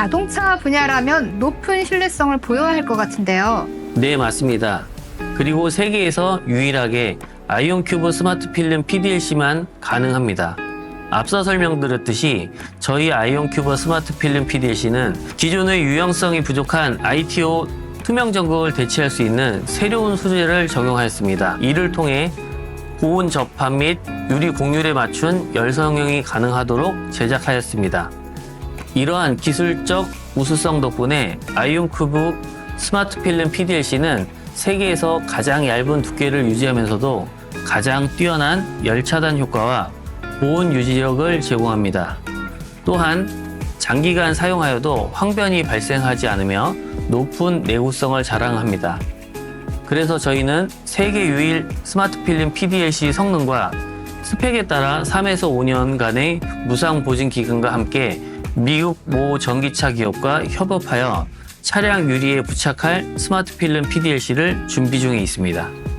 자동차 분야라면 높은 신뢰성을 보여야 할 것 같은데요. 네, 맞습니다. 그리고 세계에서 유일하게 아이온 큐브 스마트 필름 PDLC만 가능합니다. 앞서 설명드렸듯이 저희 아이온 큐브 스마트 필름 PDLC는 기존의 유형성이 부족한 ITO 투명 전극을 대체할 수 있는 새로운 소재를 적용하였습니다. 이를 통해 고온 접합 및 유리 공률에 맞춘 열성형이 가능하도록 제작하였습니다. 이러한 기술적 우수성 덕분에 아이온 큐브 스마트 필름 PDLC는 세계에서 가장 얇은 두께를 유지하면서도 가장 뛰어난 열 차단 효과와 보온 유지력을 제공합니다. 또한 장기간 사용하여도 황변이 발생하지 않으며 높은 내구성을 자랑합니다. 그래서 저희는 세계 유일 스마트 필름 PDLC 성능과 스펙에 따라 3에서 5년간의 무상 보증 기간과 함께 미국 모 전기차 기업과 협업하여 차량 유리에 부착할 스마트 필름 PDLC를 준비 중에 있습니다.